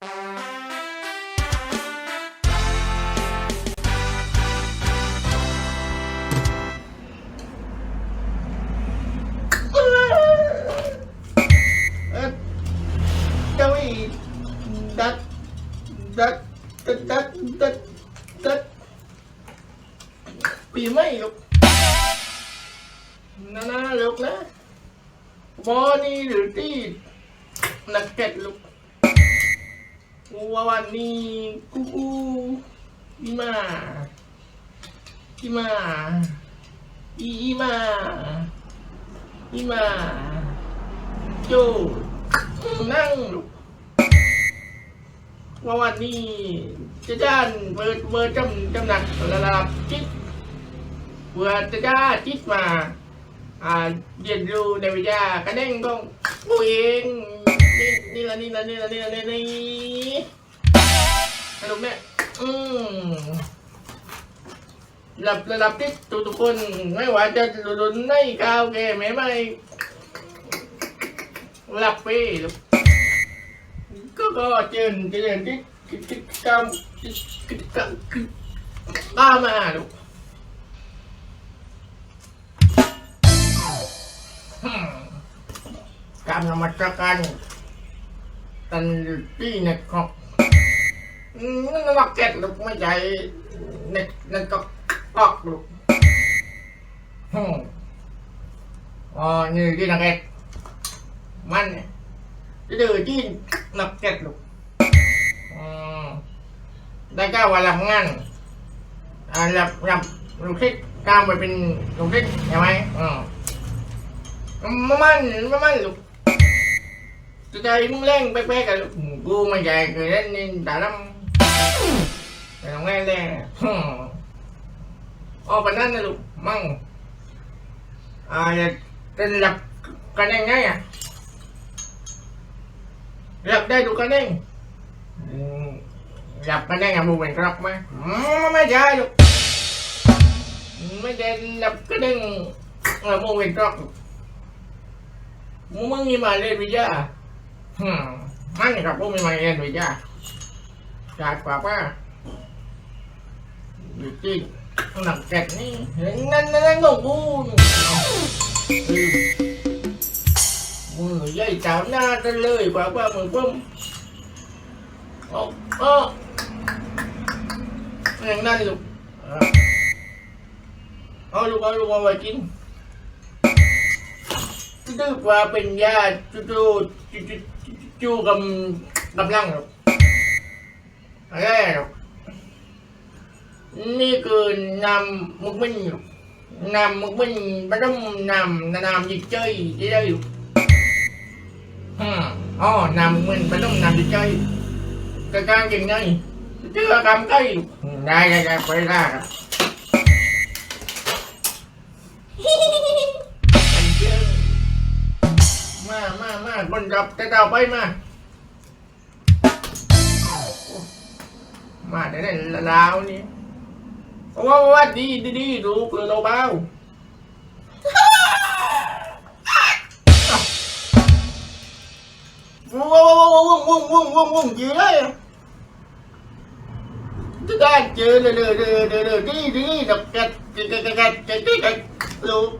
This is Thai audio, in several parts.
เออเจ้าอีดัดดัดดัดดัดดัดดัดปีไม่ลูกนานาลูกนะบอนี่หรือที่นักเก็ตลูกว่าวันนี้กู ว่าวันนี้กูอีมาอีมาอีอีมาอีมาโจนั่งลูกว่าวันนี้จะจ้านเปิดเปิดจำจำหนักระดับจิตเพื่อจะจ้าจิตมา อ่าเรียนรู้ในวิทยาคะแนนของตัวเอง นี่นี่ละนี่ละนี่ละนี่ละนี่ละนี่สรุปเนี่อืมระดับระดับที่ทุกทุกคนไม่ว่าจะหลุนในกาวแก่แม่ไม่หลับไปก็ก็เจนเจนที่กิจกรรมกิจกรรมตามมาลูกการนมัสการ ตันที่เน็ตก็นั่นนักเก็ตลูกไม่ใช่เน็ตนั่นก็ปอกลูกอ๋อนี่ที่นักเก็ตมันเดื้อที่นักเก็ตลูกอืมได้ก้าวว่ารับงานอ่ารับรับลูกศิษย์ก้าวไปเป็นลูกศิษย์ใช่ไหมอืมมันมันมันมันลูก จะใจมึงเล่งแป๊กๆกันลูกกูไม่ใหญ่เคยเล่นนี่แต่ลำแต่ต้องแล่แล่ฮึ่มอ๋อปนนั้นนะลูกมั่งอ่าจะเป็นรับกันยังไงอะรับได้ดูกันเองอืมรับกันได้ไงมูเป็นครับไหมไม่ใช่หรอกไม่ใช่รับกันเองเออมูเป็นครับมูมึงมีมาเรียนวิทยาฮึ มมันครับมูมีมาเรียนวิทยาจากป่าป้าอยู่ที่หนักแกะนี่นั่นนั่นนั่นของกูอืมมือใหญ่สาวหน้ากันเลยกว่าว่ามือพุ่มโอ้โอ้อย่างนั้นลูกเอาลูกเอาลูกเอาไว้กินดื้อกว่าเป็นยาจูจูจูจู จูกำกำลังลูกอะไรลูกนี่คือนำมุกมินนำมุกมินไม่ต้องนำนำยิงเจ้ยได้เลยลูกอืมอ๋อนำมันมันต้องนำดีใจยกระการกินไงเชื่อกำใกล้ได้ได้ได้ไปได้ครับ คนจับแต่เราไปมา มาได้ได้ลาวนี่ว่าว่าดีดีดีดูเพื่อเราเบาวุ้งวุ้งวุ้งวุ้งวุ้งวุ้งวุ้งเยอะจะได้เจอเลยเลยเลยเลยเลยที่ที่ดอกกัดกัดกัดกัดกัดกัดกัดลูก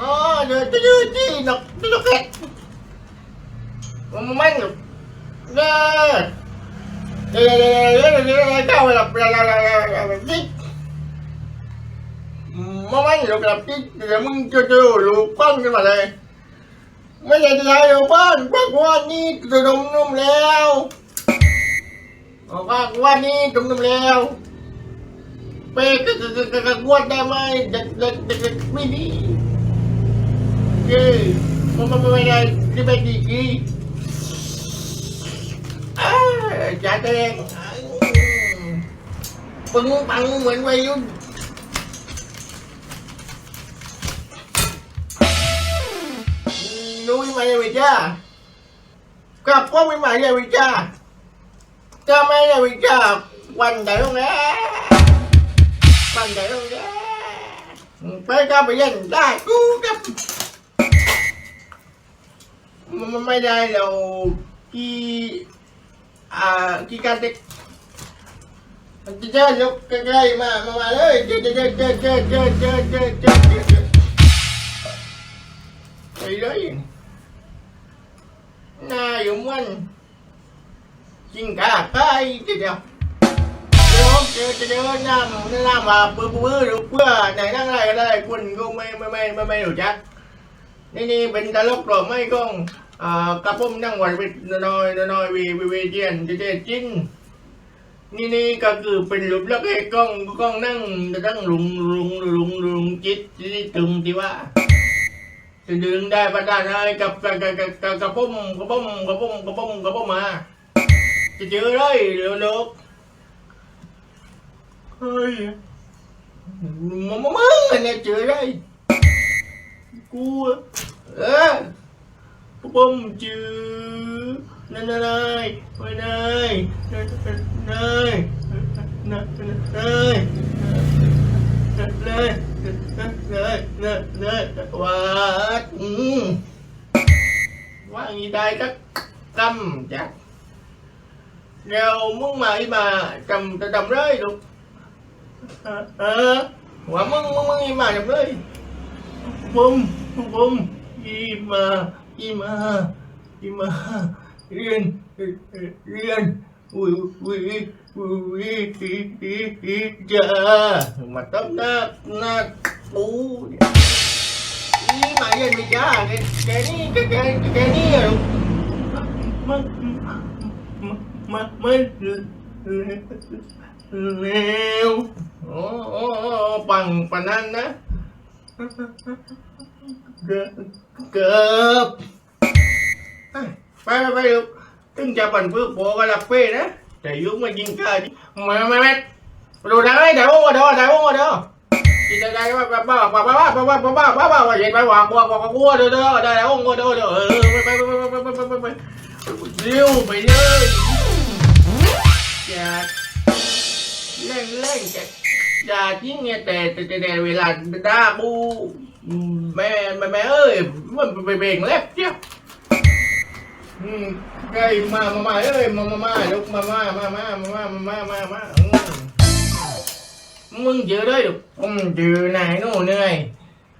อ๋อเดี๋ยวจะดูที่ดอกดอกกัดมันมันลูกเด้อเดี๋ยวเดี๋ยวเดี๋ยวเดี๋ยวเข้าไปหลับหลับหลับหลับหลับที่มันมันลูกหลับที่เดี๋ ยวมึงจะดูลูกปั้นขึ้นมาเลยไม่อยากจะย้ายอยู่บ้านเพราะว่านี่จะดมนุ่มแล้วบอกว่าว่านี่ดมนุ่มแล้ ใจ่าแดงปึงปังเหมือนวัยรุ่นรู้ไหมวิจ้ากลับก็ไม่มาเยวิจ้าจะไม่เยวิจ้าวันไหนตรงนี้วันไหนตรงนี้ไปก็ไปเล่นได้กูกับมันไม่ได้เราที่ำน้ำมาเปื้อเปื้อหรือเปื้อไหนนั่งอะไรก็ได้คุณก็ไม่ไม่ไม่ไม่ไม่รู้จักนี่นี่เป็นตลกหรอไม่ก็อ่า กระผมนั่งวันวิทน้อยน้อยวีวีวีเจียนเจเจจินนี่นี่ก็คือเป็นรูปลักษณ์ไอ้กล้องกล้องนั่งนั่งลุงลุงลุงลุงจิตที่ตึงที่ว่าจะดึงได้ประดานอะไรกับกับกับกับกับกระผมกระผมกระผมกระผมกระผมมาจะเจอเลยเร็วลูกเฮ้ยมึงมึงเนี่ยเจอเลยกูเออ พวกผมจือนั่นนายไปนายนายนายนายนายนายนายนายนายวัดอืมว่าอย่างนี้ได้ก็กำจัดเดี๋ยวมึงมาอีมาจำจะจำเลยลูกเออว่ามึงมึงมึงอีมาจำเลยผมผมอีมา อีมาอีมาเรียนเรียนวิวิวิวิจ้ามาต้มหน้าหน้าปูอีมาเรียนไม่จ้าแกนี่แกแกแกนี่อะมันมันมันมันเร็วโอ้ปังปนันนะ เกือบเกือบไปไปไปลูกถึงจะปั่นเพื่อโปก็รับเป้นะแต่ยุ่งมายิงกาไม่ไม่ไม่ดูได้เดี๋ยวว่าเดี๋ยวเดี๋ยวว่าเดี๋ยวกินได้ว่าบ้าบ้าบ้าบ้าบ้าบ้าบ้าบ้าบ้าบ้าว่าเย็นไปว่าว่าว่าว่าเดี๋ยวเดี๋ยวเดี๋ยวว่าเดี๋ยวเดี๋ยวเออไปไปไปไปไปไปไปไปเร็วไปเลยจะเล่นเล่นจะจะทิ้งเนี่ยแต่แต่แต่เวลาด่าบู แม่แม่แม่เอ้ยมันไปเบ่งเล็บเจ้าอืมไก่มามามาเอ้ยมามามาลูกมามามามามามามามามาอืมมึงเจอได้ลูกอืมเจอไหนโน่เหนื่อย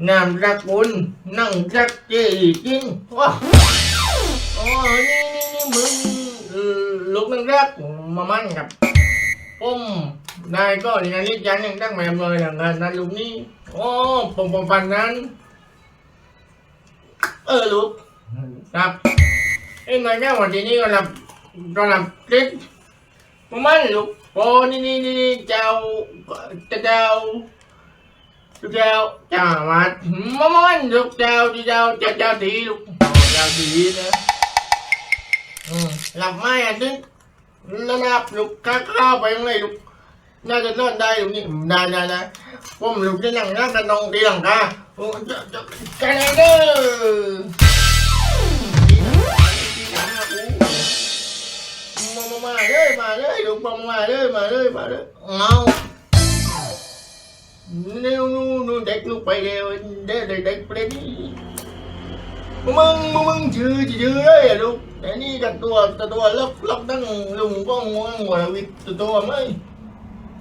น้ำรักบุญนั่งรักเจจริงว้าอ๋อนี่นี่นี่มึงลูกนั่งรักมามั่นกับผมนายก็ย่างนี้ยันยังตั้งแม่เลยอย่างนั้นนะลูกนี่ โอ้ผมผมฟันนั้น เออลูกครับเอ้ยมาแค่วันที่นี้ก็รับก็รับคลิปมันลูกโอ้นี่นี่นี่เจ้าเจ้าเจ้าเจ้าเจ้ามามันลูกเจ้าเจ้าเจ้าเจ้าดีลูกเจ้าดีนะอืมหลับไม่อะดึงแล้วนับลูกข้าข้าไปยังไงลูก น่าจะนอนได้อยู่นี่ได้ๆนะผมลูกได้หลังหน้ากระนองเตียงนะโอ้จะจะกันเลยด้อมาเลยมาเลยลูกมาเลยมาเลยมาเลยเมาเร็นูเด็กลูกไปเร็วเด็กเด็กเด็กนี่มึงมึงชื่อชื่อเลยลูกแต่นี่กับตัวตัวล็อกล็อกตั้งลุงก็งงหัววิตตัวไหม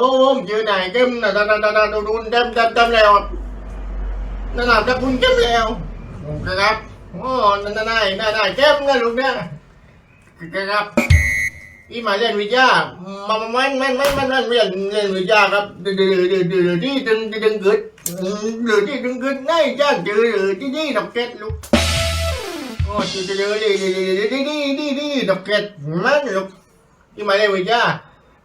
bom bom chưa này câm là là là là là đâm đâm đâm đâm neo นั่นแหละถ้าคุณเข้มแล้วครับโอ้นั่นนั่นนั่นนั่นเข้มนะลูกเนี่ยครับที่มาเรียนวิทยามามันมันมันมันมันเรียนเรียนวิทยาครับเดือดเดือดเดือดที่ดึงดึงเกึดเดือดที่ดึงเกึดนี่จ้าเดือดที่นี่ดับเก็ตลูกโอ้เดือดเดือดเดือดเดือดเดือดที่นี่ที่นี่ดับเก็ตมันลูกที่มาเรียนวิทยา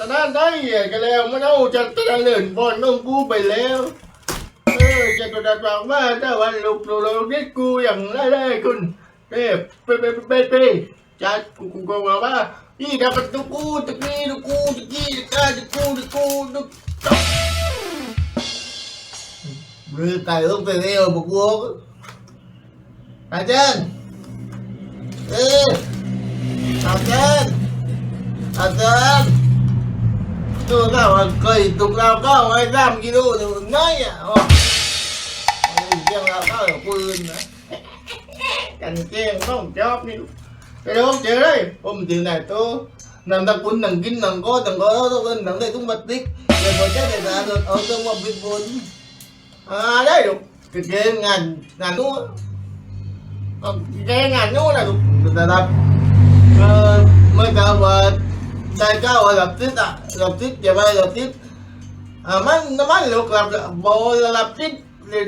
ตอนนั้นได้เหยียดกันแล้วมันเอาจากตะนันเล่นบอลน้องกูไปแล้วเออจะกระดับบอกว่าถ้าวันลูกเราดิกูอย่างไรได้คุณเป๊ะเป๊ะเป๊ะเป๊ะจัดกูกูบอาว่านี่ดันตุกูตุกนี้ตุกูตุกี้ตุกาตุกูตุกูตุกรือไก่ลูกไปเร็วบุกวกอาจารย์เอออาจนรย์จน Tôi nào mà cười tục nào có ai làm gì đâu thì nói à Ồ Riêng nào có ở quên nữa Cảnh chen không chóp đi Cái đó không chơi đấy Hôm tiền này tôi nằm ta quân nằm kinh nằm có nằm có tôi bên nằm đây cũng bật tích rồi có chết để ra được ở trong một việc vốn à đấy được cái cái ngàn ngàn nua còn cái ngàn nua là được là là ờ mới cả và đại cao và lập tiết à lập tiết và bây lập tiết à mấy nó mấy lúc lập bộ là lập tiết thì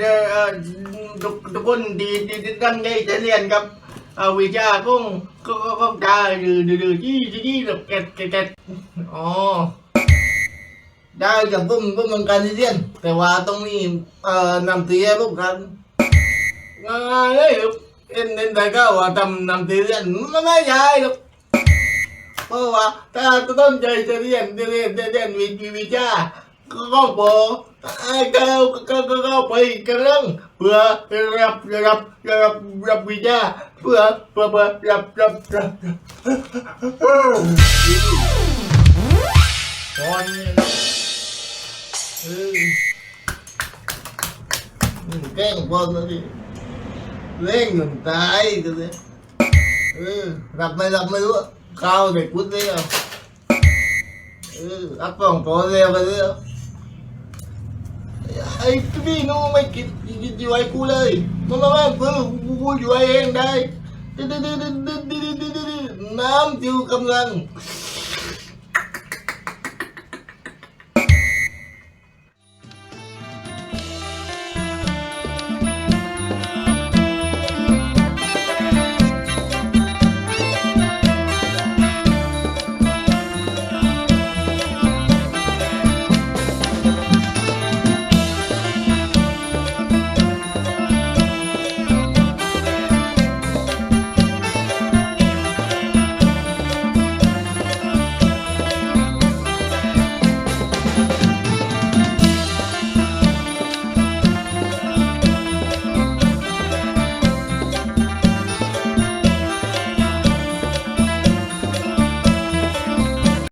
được được quân đi đi đi đăng đây để liền gặp à vì cha cũng có có có cha từ từ từ chi chi chi được kẹt kẹt kẹt ồ ได้กับพวกมึงพวกมึงกันที่เรียนแต่ว่าต้องมีเอ่อนำตีให้พวกกันง่ายๆเลยครับเอ็นเอ็นแต่ก็ว่าทำนำตีเรียนมันไม่ใช่หรอก เพราะว่าถ้าต้องใจจะเรียนเรียนเรียนวิวิชาก็พอก็ก็ก็ก็ไปกระงเพื่อรับรับรับรับวิชาเพื่อเพื่อรับรับรับตอนนี้แกล้งบอนนะพี่เล่นหนึ่งตายกันเลยเออรับไม่รับไม่รู้ ข้าวเด็กพุทธเดียวอออับปองโปเดียวไปเดียวไอ้พี่นูไม่กินกินอยู่ไอ้กูเลยมันมาว่ากูกูอยู่ไอ้เองได้น้ำจิวกำลัง